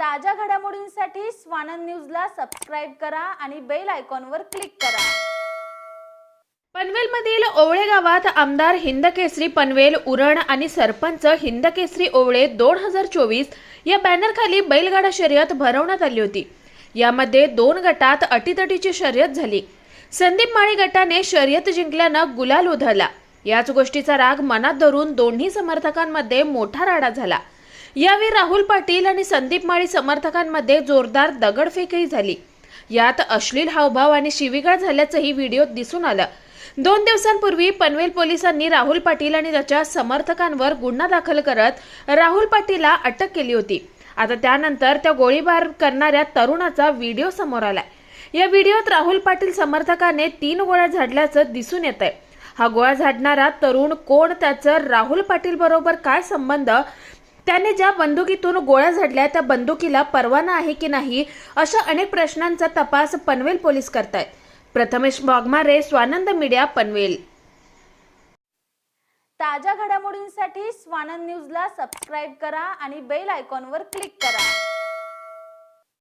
ताज्या घडामोडींसाठी स्वानंद न्यूजला सबस्क्राईब करा आणि बेल आयकॉनवर क्लिक करा. पनवेलमधील ओवळे गावात आमदार हिंदकेसरी पनवेल उरण आणि सरपंच हिंदकेसरी ओवळे दोन हजार चोवीस या बॅनरखाली बैलगाडा शर्यत भरवण्यात आली होती. यामध्ये दोन गटात अटीतटीची शर्यत झाली. संदीप माळी गटाने शर्यत जिंकल्यानं गुलाल उधळला. याच गोष्टीचा राग मनात धरून दोन्ही समर्थकांमध्ये मोठा राडा झाला. यावेळी राहुल पाटील आणि संदीप माळी समर्थकांमध्ये जोरदार दगडफेकही झाली. यात अश्लील हावभाव आणि शिवीगाळ झाल्याचंही व्हिडिओत दिसून आलं. दोन दिवसांपूर्वी पनवेल पोलिसांनी राहुल पाटील आणि त्याच्या समर्थकांवर गुन्हा दाखल करत राहुल पाटीलला अटक केली होती. आता त्यानंतर त्या गोळीबार करणाऱ्या तरुणाचा व्हिडिओ समोर आलाय. या व्हिडिओत राहुल पाटील समर्थकाने तीन गोळ्या झाडल्याचं दिसून येत आहे हा गोळा झाडणारा तरुण कोण? त्याचं राहुल पाटील बरोबर काय संबंध? त्याने ज्या बंदुकीतून गोळ्या झाडल्या त्या बंदुकीला परवाना आहे की नाही अशा अनेक प्रश्नांचा तपास पनवेल पोलीस करतायत. प्रथमेश वाघमारे स्वानंद मीडिया पनवेल. ताज्या घडामोडींसाठी स्वानंद न्यूजला सबस्क्राईब करा आणि बेल आयकॉनवर क्लिक करा.